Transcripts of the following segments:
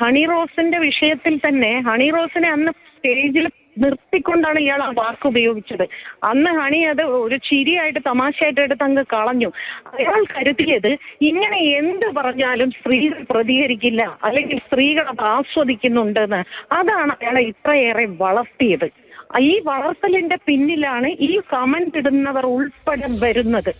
Honey റോസിന്റെ വിഷയത്തിൽ തന്നെ honey റോസിനെ അന്ന് സ്റ്റേജിൽ നിർത്തിക്കൊണ്ടാണ് ഇയാൾ ആ വാക്ക് ഉപയോഗിച്ചത്. അന്ന് ഹണി അത് ഒരു ചിരിയായിട്ട് തമാശയായിട്ട് എടുത്ത് അങ്ങ് കളഞ്ഞു. അയാൾ കരുതിയത് ഇങ്ങനെ എന്ത് പറഞ്ഞാലും സ്ത്രീകൾ പ്രതികരിക്കില്ല അല്ലെങ്കിൽ സ്ത്രീകൾ അത് ആസ്വദിക്കുന്നുണ്ടെന്ന്. അതാണ് അയാളെ ഇത്രയേറെ വളർത്തിയത്. ഈ വളർത്തലിന്റെ പിന്നിലാണ് ഈ കമന്റ് ഇടുന്നവർ ഉൾപ്പെടെ വരുന്നത്.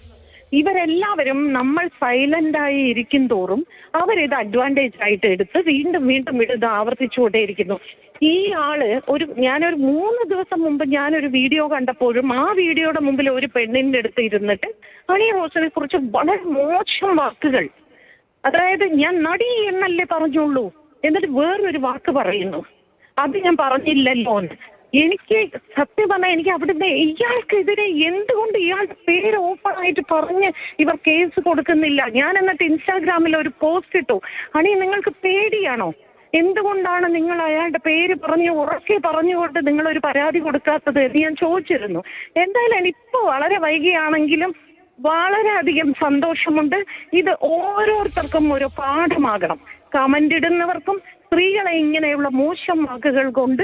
ഇവരെല്ലാവരും നമ്മൾ സൈലന്റ് ആയി ഇരിക്കും തോറും അവരിത് അഡ്വാന്റേജ് ആയിട്ട് എടുത്ത് വീണ്ടും വീണ്ടും ഇത് ആവർത്തിച്ചുകൊണ്ടേയിരിക്കുന്നു. ഈ ആൾ ഒരു ഞാനൊരു മൂന്ന് ദിവസം മുമ്പ് ഞാനൊരു വീഡിയോ കണ്ടപ്പോഴും ആ വീഡിയോയുടെ മുമ്പിൽ ഒരു പെണ്ണിന്റെ അടുത്ത് ഇരുന്നിട്ട് ഹണി റോസിനെ കുറിച്ച് വളരെ മോശം വാക്കുകൾ. അതായത് ഞാൻ നടി എന്നല്ലേ പറഞ്ഞുള്ളൂ. എന്നിട്ട് വേറൊരു വാക്ക് പറയുന്നു. അത് ഞാൻ പറഞ്ഞില്ലല്ലോ എനിക്ക് സത്യം പറഞ്ഞാൽ എനിക്ക് അവിടുന്ന് ഇയാൾക്കെതിരെ എന്തുകൊണ്ട് ഇയാൾ പേര് ഓപ്പൺ ആയിട്ട് പറഞ്ഞ് ഇവർ കേസ് കൊടുക്കുന്നില്ല? ഞാൻ എന്നിട്ട് ഇൻസ്റ്റാഗ്രാമിൽ ഒരു പോസ്റ്റ് ഇട്ടു. അണി നിങ്ങൾക്ക് പേടിയാണോ? എന്തുകൊണ്ടാണ് നിങ്ങൾ അയാളുടെ പേര് പറഞ്ഞ് ഉറക്കെ പറഞ്ഞുകൊണ്ട് നിങ്ങൾ ഒരു പരാതി കൊടുക്കാത്തത് എന്ന് ഞാൻ ചോദിച്ചിരുന്നു. എന്തായാലും ഇപ്പോൾ വളരെ വൈകിയാണെങ്കിലും വളരെയധികം സന്തോഷമുണ്ട്. ഇത് ഓരോരുത്തർക്കും ഒരു പാഠമാകണം. കമന്റ് ഇടുന്നവർക്കും സ്ത്രീകളെ ഇങ്ങനെയുള്ള മോശം വാക്കുകൾ കൊണ്ട്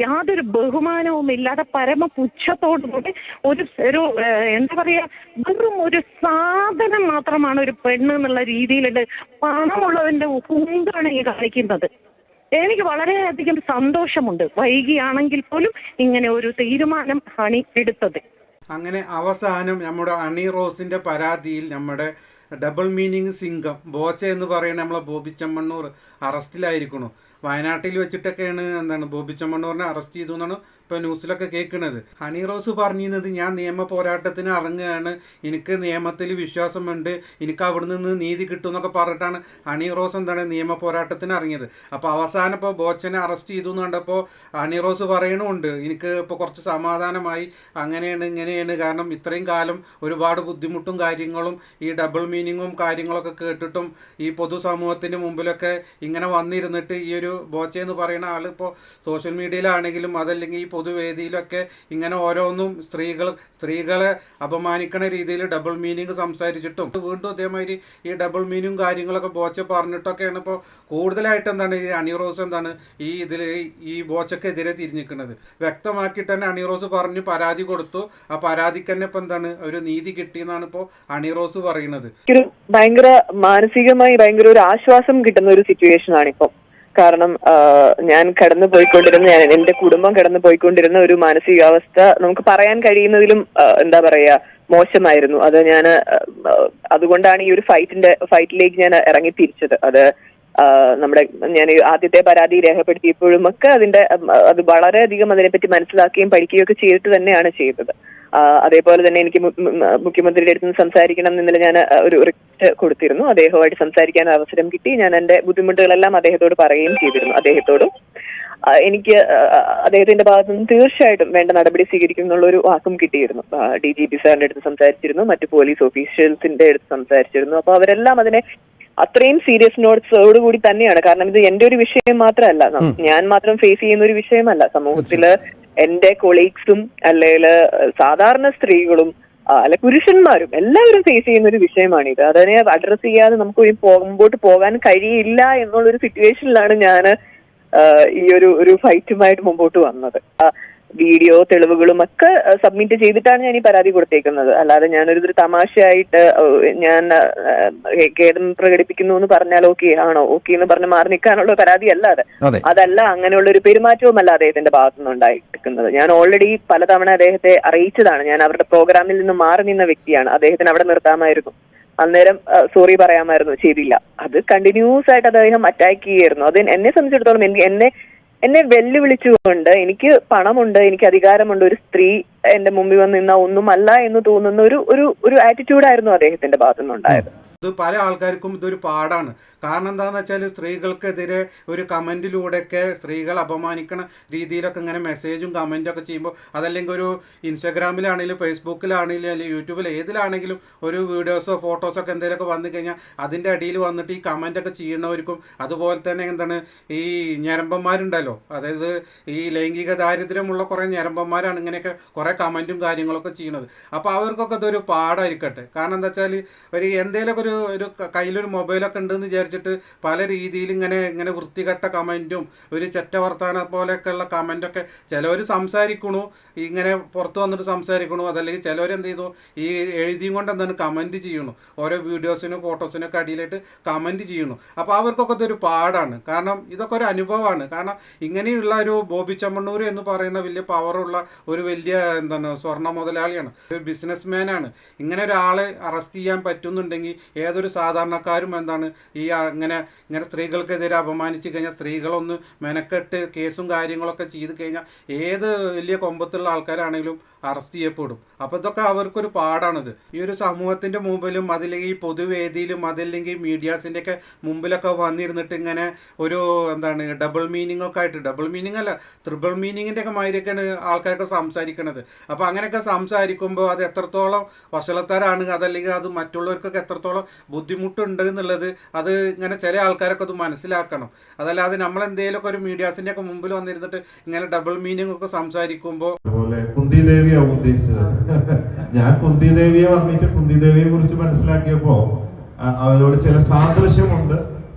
യാതൊരു ബഹുമാനവും ഇല്ലാതെ പരമ പുച്ഛത്തോടുകൂടി ഒരു ഒരു എന്താ പറയാ വെറും ഒരു സാധനം മാത്രമാണ് ഒരു പെണ്ണ് എന്നുള്ള രീതിയിലുണ്ട് പണമുള്ളതിന്റെ ഹുങ്കാണ് ഈ കാണിക്കുന്നത്. എനിക്ക് വളരെയധികം സന്തോഷമുണ്ട്. വൈകിയാണെങ്കിൽ പോലും ഇങ്ങനെ ഒരു തീരുമാനം ഹണി എടുത്തത്. അങ്ങനെ അവസാനം നമ്മുടെ അണി റോസിന്റെ പരാതിയിൽ നമ്മുടെ ഡബിൾ മീനിങ് സിംഗം. ബോച്ച എന്ന് പറയുന്ന നമ്മളെ ബോബി അറസ്റ്റിലായിരിക്കണു വയനാട്ടിൽ വെച്ചിട്ടൊക്കെയാണ് എന്താണ്? ബോബി ചെമ്മണ്ണൂറിനെ അറസ്റ്റ് ചെയ്തു എന്നാണ് ഇപ്പോൾ ന്യൂസിലൊക്കെ കേൾക്കുന്നത് ഹണി റോസ് പറഞ്ഞിരുന്നത് ഞാൻ നിയമ പോരാട്ടത്തിന് ഇറങ്ങുകയാണ് എനിക്ക് നിയമത്തിൽ വിശ്വാസമുണ്ട്. എനിക്ക് അവിടെ നിന്ന് നീതി കിട്ടും എന്നൊക്കെ പറഞ്ഞിട്ടാണ് ഹണി റോസ് എന്താണ് നിയമ പോരാട്ടത്തിന് ഇറങ്ങിയത്. അപ്പോൾ അവസാനം ഇപ്പോൾ ബോച്ചനെ അറസ്റ്റ് ചെയ്തു എന്ന് കണ്ടപ്പോൾ ഹണി റോസ് പറയണമുണ്ട്. എനിക്ക് ഇപ്പോൾ കുറച്ച് സമാധാനമായി. അങ്ങനെയാണ് ഇങ്ങനെയാണ്. കാരണം ഇത്രയും കാലം ഒരുപാട് ബുദ്ധിമുട്ടും കാര്യങ്ങളും ഈ ഡബിൾ മീനിങ്ങും കാര്യങ്ങളൊക്കെ കേട്ടിട്ടും ഈ പൊതുസമൂഹത്തിന്റെ മുമ്പിലൊക്കെ ഇങ്ങനെ വന്നിരുന്നിട്ട് ഈ ഒരു ബോച്ച എന്ന് പറയുന്ന ആൾ ഇപ്പോൾ സോഷ്യൽ മീഡിയയിലാണെങ്കിലും അതല്ലെങ്കിൽ ഈ പൊതുവേദിയിലൊക്കെ ഇങ്ങനെ ഓരോന്നും സ്ത്രീകൾ സ്ത്രീകളെ അപമാനിക്കണ രീതിയിൽ ഡബിൾ മീനിങ് സംസാരിച്ചിട്ടും. വീണ്ടും അതേമാതിരി ഈ ഡബിൾ മീനിങ് കാര്യങ്ങളൊക്കെ ബോച്ച പറഞ്ഞിട്ടൊക്കെയാണ് ഇപ്പോൾ കൂടുതലായിട്ട് എന്താണ് ഈ അണിറോസ് എന്താണ് ഈ ഇതിൽ ഈ ബോച്ചക്കെതിരെ തിരിഞ്ഞിരിക്കുന്നത് വ്യക്തമാക്കിയിട്ട് തന്നെ അണിറോസ് പറഞ്ഞു പരാതി കൊടുത്തു. ആ പരാതിക്ക് തന്നെ ഇപ്പം എന്താണ് ഒരു നീതി കിട്ടിയെന്നാണ് ഇപ്പോൾ അണിറോസ് പറയുന്നത്. ഭയങ്കര മാനസികമായി ഭയങ്കര ഒരു ആശ്വാസം കിട്ടുന്ന ഒരു സിറ്റുവേഷൻ ആണിപ്പം. കാരണം ഞാൻ കടന്നു പോയിക്കൊണ്ടിരുന്ന ഞാൻ എന്റെ കുടുംബം കടന്നു പോയിക്കൊണ്ടിരുന്ന ഒരു മാനസികാവസ്ഥ നമുക്ക് പറയാൻ കഴിയുന്നതിലും എന്താ പറയാ മോശമായിരുന്നു. അത് ഞാൻ അതുകൊണ്ടാണ് ഈ ഒരു ഫൈറ്റിന്റെ ഫൈറ്റിലേക്ക് ഞാൻ ഇറങ്ങി തിരിച്ചത്. അത് നമ്മുടെ ഞാൻ ആദ്യത്തെ പരാതി രേഖപ്പെടുത്തിയപ്പോഴും ഒക്കെ അതിന്റെ അത് വളരെയധികം അതിനെപ്പറ്റി മനസ്സിലാക്കുകയും പഠിക്കുകയും ഒക്കെ ചെയ്തിട്ട് തന്നെയാണ് ചെയ്തത്. അതേപോലെ തന്നെ എനിക്ക് മുഖ്യമന്ത്രിയുടെ അടുത്ത് നിന്ന് സംസാരിക്കണം എന്ന് ഇന്നലെ ഞാൻ ഒരു റിക്വസ്റ്റ് കൊടുത്തിരുന്നു. അദ്ദേഹവുമായിട്ട് സംസാരിക്കാൻ അവസരം കിട്ടി. ഞാൻ എന്റെ ബുദ്ധിമുട്ടുകളെല്ലാം അദ്ദേഹത്തോട് പറയുകയും ചെയ്തിരുന്നു. അദ്ദേഹത്തോടും എനിക്ക് അദ്ദേഹത്തിന്റെ ഭാഗത്തു നിന്ന് തീർച്ചയായിട്ടും വേണ്ട നടപടി സ്വീകരിക്കും എന്നുള്ള ഒരു വാക്കും കിട്ടിയിരുന്നു. ഡി ജി പി സാറിന്റെ അടുത്ത് സംസാരിച്ചിരുന്നു. മറ്റു പോലീസ് ഓഫീഷ്യൽസിന്റെ അടുത്ത് സംസാരിച്ചിരുന്നു. അപ്പൊ അവരെല്ലാം അതിനെ അത്രയും സീരിയസ് നോട്ട്സോട് കൂടി തന്നെയാണ്. കാരണം ഇത് എന്റെ ഒരു വിഷയം മാത്രമല്ല. ഞാൻ മാത്രം ഫേസ് ചെയ്യുന്ന ഒരു വിഷയമല്ല. സമൂഹത്തിൽ എന്റെ കൊളീഗ്സും അല്ലെങ്കിൽ സാധാരണ സ്ത്രീകളും അല്ല പുരുഷന്മാരും എല്ലാവരും ഫേസ് ചെയ്യുന്ന ഒരു വിഷയമാണ് ഇത് അതിനെ അഡ്രസ് ചെയ്യാതെ നമുക്ക് മുമ്പോട്ട് പോകാൻ കഴിയില്ല എന്നുള്ളൊരു സിറ്റുവേഷനിലാണ് ഞാൻ ഈ ഒരു ഒരു ഫൈറ്റുമായിട്ട് മുമ്പോട്ട് വന്നത്. വീഡിയോ തെളിവുകളും ഒക്കെ സബ്മിറ്റ് ചെയ്തിട്ടാണ് ഞാൻ ഈ പരാതി കൊടുത്തേക്കുന്നത്. അല്ലാതെ ഞാനൊരു ഒരു തമാശയായിട്ട് ഞാൻ ഖേദം പ്രകടിപ്പിക്കുന്നു എന്ന് പറഞ്ഞാൽ ഓക്കെ ആണോ? ഓക്കെ എന്ന് പറഞ്ഞ് മാറി നിൽക്കാനുള്ള പരാതി അല്ലാതെ. അത്. അതെ അതല്ല അങ്ങനെയുള്ള ഒരു പെരുമാറ്റവും അല്ല അദ്ദേഹത്തിന്റെ ഭാഗത്തുനിന്ന് ഉണ്ടായിരിക്കുന്നത്. ഞാൻ ഓൾറെഡി പലതവണ അദ്ദേഹത്തെ അറിയിച്ചതാണ്. ഞാൻ അവരുടെ പ്രോഗ്രാമിൽ നിന്ന് മാറി നിന്ന വ്യക്തിയാണ്. അദ്ദേഹത്തിന് അവിടെ നിർത്താമായിരുന്നു. അന്നേരം സോറി പറയാമായിരുന്നു. ചെയ്തില്ല. അത് കണ്ടിന്യൂസ് ആയിട്ട് അദ്ദേഹം അറ്റാക്ക് ചെയ്യായിരുന്നു അത് എന്നെ സംബന്ധിച്ചിടത്തോളം എനിക്ക് എന്നെ എന്നെ വെല്ലുവിളിച്ചുകൊണ്ട് എനിക്ക് പണമുണ്ട് എനിക്ക് അധികാരമുണ്ട് ഒരു സ്ത്രീ എന്റെ മുമ്പിൽ വന്ന് നിന്ന ഒന്നുമല്ല എന്ന് തോന്നുന്ന ഒരു ഒരു ആറ്റിറ്റ്യൂഡായിരുന്നു അദ്ദേഹത്തിന്റെ ഭാഗത്തുനിന്നുണ്ടായത്. ഇത് പല ആൾക്കാർക്കും ഇതൊരു പാടാണ്. കാരണം എന്താണെന്ന് വെച്ചാൽ സ്ത്രീകൾക്കെതിരെ ഒരു കമന്റിലൂടെയൊക്കെ സ്ത്രീകൾ അപമാനിക്കണ രീതിയിലൊക്കെ ഇങ്ങനെ മെസ്സേജും കമന്റും ഒക്കെ ചെയ്യുമ്പോൾ അതല്ലെങ്കിൽ ഒരു ഇൻസ്റ്റാഗ്രാമിലാണെങ്കിലും ഫേസ്ബുക്കിലാണെങ്കിലും അല്ലെങ്കിൽ യൂട്യൂബിൽ ഏതിലാണെങ്കിലും ഒരു വീഡിയോസോ ഫോട്ടോസോ ഒക്കെ എന്തെങ്കിലുമൊക്കെ വന്നു കഴിഞ്ഞാൽ അതിന്റെ അടിയിൽ വന്നിട്ട് ഈ കമന്റൊക്കെ ചെയ്യുന്നവർക്കും അതുപോലെ തന്നെ എന്താണ് ഈ ഞരമ്പന്മാരുണ്ടല്ലോ. അതായത് ഈ ലൈംഗിക ദാരിദ്ര്യമുള്ള കുറേ ഞരമ്പന്മാരാണ് ഇങ്ങനെയൊക്കെ കുറേ കമന്റും കാര്യങ്ങളൊക്കെ ചെയ്യുന്നത്. അപ്പോൾ അവർക്കൊക്കെ ഇതൊരു പാടായിരിക്കട്ടെ. കാരണം എന്താ വെച്ചാൽ ഒരു എന്തെങ്കിലുമൊക്കെ ഒരു ഒരു കയ്യിലൊരു മൊബൈലൊക്കെ ഉണ്ടെന്ന് വിചാരിച്ചിട്ട് പല രീതിയിൽ ഇങ്ങനെ ഇങ്ങനെ വൃത്തികെട്ട കമന്റും ഒരു ചെറ്റ വർത്താന പോലെയൊക്കെയുള്ള കമന്റൊക്കെ ചിലവർ സംസാരിക്കണു ഇങ്ങനെ പുറത്ത് വന്നിട്ട് സംസാരിക്കണു അതല്ലെങ്കിൽ ചിലവർ എന്ത് ചെയ്തു ഈ എഴുതിയും കൊണ്ട് എന്താണ് കമന്റ് ചെയ്യണു. ഓരോ വീഡിയോസിനും ഫോട്ടോസിനൊക്കെ അടിയിലായിട്ട് കമന്റ് ചെയ്യണു. അപ്പോൾ അവർക്കൊക്കെ ഇതൊരു പാടാണ്. കാരണം ഇതൊക്കെ ഒരു അനുഭവമാണ്. കാരണം ഇങ്ങനെയുള്ള ഒരു ബോബി ചമ്മണ്ണൂർ എന്ന് പറയുന്ന വലിയ പവറുള്ള ഒരു വലിയ എന്താണ് സ്വർണ മുതലാളിയാണ്. ഒരു ബിസിനസ് മാനാണ് ഇങ്ങനെ ഒരാളെ അറസ്റ്റ് ചെയ്യാൻ പറ്റുന്നുണ്ടെങ്കിൽ ഏതൊരു സാധാരണക്കാരും എന്താണ് ഈ അങ്ങനെ ഇങ്ങനെ സ്ത്രീകൾക്കെതിരെ അപമാനിച്ച് കഴിഞ്ഞാൽ സ്ത്രീകളൊന്ന് മെനക്കെട്ട് കേസും കാര്യങ്ങളൊക്കെ ചെയ്ത് കഴിഞ്ഞാൽ ഏത് വലിയ കൊമ്പത്തുള്ള ആൾക്കാരാണെങ്കിലും അറസ്റ്റ് ചെയ്യപ്പെടും. അപ്പോൾ ഇതൊക്കെ അവർക്കൊരു പാടാണിത്. ഈ ഒരു സമൂഹത്തിന്റെ മുമ്പിലും അതില്ലെങ്കിൽ പൊതുവേദിയിലും അതല്ലെങ്കിൽ മീഡിയാസിന്റെയൊക്കെ മുമ്പിലൊക്കെ വന്നിരുന്നിട്ട് ഇങ്ങനെ ഒരു എന്താണ് ഡബിൾ മീനിങ് ഒക്കെ ആയിട്ട് ഡബിൾ മീനിങ് അല്ല ത്രിബിൾ മീനിങ്ങിന്റെ ഒക്കെ മാതിരിയൊക്കെയാണ് ആൾക്കാരൊക്കെ സംസാരിക്കണത്. അപ്പോൾ അങ്ങനെയൊക്കെ സംസാരിക്കുമ്പോൾ അത് എത്രത്തോളം വഷളത്തരാണ് അതല്ലെങ്കിൽ അത് മറ്റുള്ളവർക്കൊക്കെ എത്രത്തോളം ബുദ്ധിമുട്ടുണ്ട് എന്നുള്ളത് അത് ഇങ്ങനെ ചില ആൾക്കാരൊക്കെ അത് മനസ്സിലാക്കണം. അതല്ലാതെ നമ്മൾ എന്തെങ്കിലുമൊക്കെ ഒരു മീഡിയാസിന്റെ ഒക്കെ മുമ്പിൽ വന്നിരുന്നിട്ട് ഇങ്ങനെ ഡബിൾ മീനിങ് ഒക്കെ സംസാരിക്കുമ്പോൾ കുന്തി ഉദ്ദേശിച്ചത്. ഞാൻ കുന്തി ദേവിയെ വർണിച്ച് കുന്തി ദേവിയെ കുറിച്ച് മനസ്സിലാക്കിയപ്പോൾ അവരോട് ചില സാദൃശ്യമുണ്ട്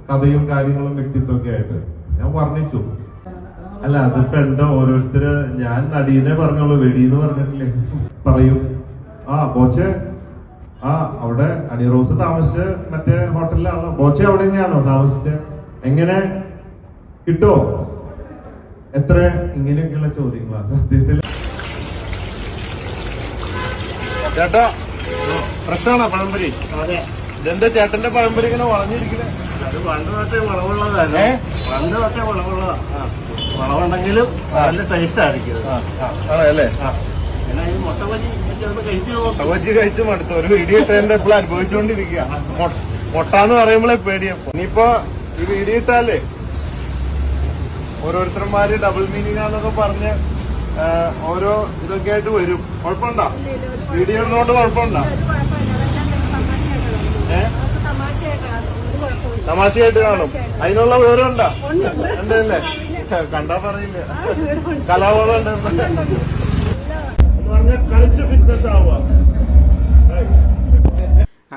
കഥയും കാര്യങ്ങളും വ്യക്തിത്വമൊക്കെ ആയിട്ട്. ഞാൻ വർണിച്ചു. അല്ല അതിപ്പോ എന്താ ഓരോരുത്തര് ഞാൻ നടീനെ പറഞ്ഞോളൂ വെടിന്ന് പറഞ്ഞിട്ടില്ലേ? പറയൂ. ആ ബോച്ചെ ആ അവിടെ അണിറോസ് താമസിച്ച് മറ്റേ ഹോട്ടലിലാണല്ലോ ബോച്ച അവിടെ തന്നെയാണോ താമസിച്ച്? എങ്ങനെ? കിട്ടുമോ എത്ര? ഇങ്ങനെയൊക്കെയുള്ള ചോദ്യങ്ങളാണ് സത്യത്തിൽ ചേട്ടാ ഫ്രഷാണോ പഴംപൊരി? അതെ. ഇതെന്താ ചേട്ടന്റെ പഴംപൊരി ഇങ്ങനെ വളഞ്ഞിരിക്കുന്നത് അത് പണ്ട് തൊട്ടേ വളവുള്ളതല്ലേ പണ്ട് തൊട്ടേ വളവുള്ളതാ. വളവുണ്ടെങ്കിലും നല്ല ടേസ്റ്റ് ആയിരിക്കും. അല്ലേ? പിന്നെ ഈ മുട്ട ഒന്ന് കഴിച്ചു മടുത്തു. ഒരു വീഡിയോ ഇട്ടതിന്റെ ഇപ്പോൾ അനുഭവിച്ചുകൊണ്ടിരിക്കുക മൊട്ടാന്ന് പറയുമ്പോഴേ പേടിയപ്പോ ഇനിയിപ്പോ ഈ വീഡിയോ ഇട്ടാലേ ഓരോരുത്തർമാര് ഡബിൾ മീനിങ് ആണെന്നൊക്കെ പറഞ്ഞ് ഓരോ ഇതൊക്കെ ആയിട്ട് വരും. കുഴപ്പമുണ്ടോ? വീഡിയോ ഇടുന്നോണ്ട് കുഴപ്പമുണ്ടോ? ഏ? തമാശയായിട്ട് കാണും. അതിനുള്ള വിവരം ഉണ്ടോ ഉണ്ടല്ലേ? കണ്ടാ പറയില്ല? കലാബോധം ഉണ്ടെന്നല്ലേ ഫിറ്റ്നസ്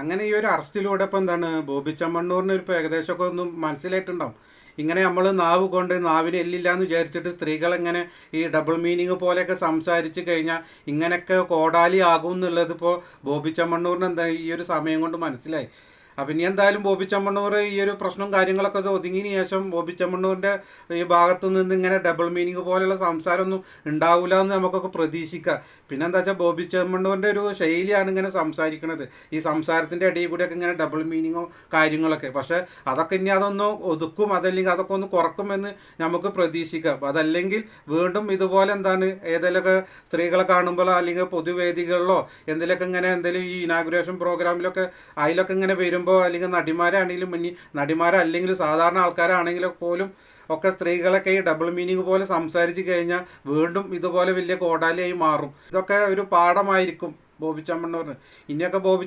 അങ്ങനെ ഈ ഒരു അറസ്റ്റിലൂടെ ഇപ്പം എന്താണ് ബോബി ചമ്മണ്ണൂറിന് ഒരു ഏകദേശമൊക്കെ ഒന്നും മനസ്സിലായിട്ടുണ്ടാവും. ഇങ്ങനെ നമ്മൾ നാവ് കൊണ്ട് നാവിന് എല്ലില്ല എന്ന് വിചാരിച്ചിട്ട് സ്ത്രീകൾ എങ്ങനെ ഈ ഡബിൾ മീനിങ് പോലെയൊക്കെ സംസാരിച്ച് കഴിഞ്ഞാൽ ഇങ്ങനെയൊക്കെ കോടാലി ആകും എന്നുള്ളത് ഇപ്പോൾ ബോബി ചമ്മണ്ണൂറിന് എന്താ ഈ ഒരു സമയം കൊണ്ട് മനസ്സിലായി. അപ്പം ഇനി എന്തായാലും ബോബി ചമ്മണ്ണൂർ ഈ ഒരു പ്രശ്നവും കാര്യങ്ങളൊക്കെ ഒതുങ്ങിയതിന് ശേഷം ബോബി ചമ്മണ്ണൂരിന്റെ ഈ ഭാഗത്തു നിന്ന് ഇങ്ങനെ ഡബിൾ മീനിങ് പോലെയുള്ള സംസാരമൊന്നും ഉണ്ടാവില്ല എന്ന് നമുക്കൊക്കെ പ്രതീക്ഷിക്കാം. പിന്നെ എന്താ വെച്ചാൽ ബോബി ചമ്മണ്ണൂരിന്റെ ഒരു ശൈലിയാണ് ഇങ്ങനെ സംസാരിക്കുന്നത് ഈ സംസാരത്തിന്റെ ഇടയിൽ കൂടിയൊക്കെ ഇങ്ങനെ ഡബിൾ മീനിങ്ങോ കാര്യങ്ങളൊക്കെ. പക്ഷേ അതൊക്കെ ഇനി അതൊന്ന് ഒതുക്കും അതല്ലെങ്കിൽ അതൊക്കെ ഒന്ന് കുറക്കുമെന്ന് നമുക്ക് പ്രതീക്ഷിക്കാം. അതല്ലെങ്കിൽ വീണ്ടും ഇതുപോലെ എന്താണ് ഏതെങ്കിലുമൊക്കെ സ്ത്രീകളെ കാണുമ്പോഴോ അല്ലെങ്കിൽ പൊതുവേദികളിലോ എന്തെങ്കിലുമൊക്കെ ഇങ്ങനെ എന്തെങ്കിലും ഈ ഇനാഗുറേഷൻ പ്രോഗ്രാമിലൊക്കെ അതിലൊക്കെ ഇങ്ങനെ വരുമ്പോൾ അല്ലെങ്കിൽ നടിമാരാണെങ്കിലും മുന്നിൽ നടിമാരല്ലെങ്കിലും സാധാരണ ആൾക്കാരാണെങ്കിലും പോലും ഒക്കെ സ്ത്രീകളൊക്കെ ഈ ഡബിൾ മീനിങ് പോലെ സംസാരിച്ച് കഴിഞ്ഞാൽ വീണ്ടും ഇതുപോലെ വലിയ കോടാലിയായി മാറും. ഇതൊക്കെ ഒരു പാഠമായിരിക്കും ബോബി ഇനിയൊക്കെ ബോബി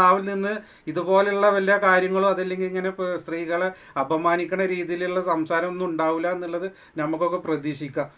നാവിൽ നിന്ന് ഇതുപോലെയുള്ള വല്ല കാര്യങ്ങളും അതല്ലെങ്കിൽ ഇങ്ങനെ സ്ത്രീകളെ അപമാനിക്കുന്ന രീതിയിലുള്ള സംസാരമൊന്നും ഉണ്ടാവില്ല എന്നുള്ളത് നമുക്കൊക്കെ പ്രതീക്ഷിക്കാം.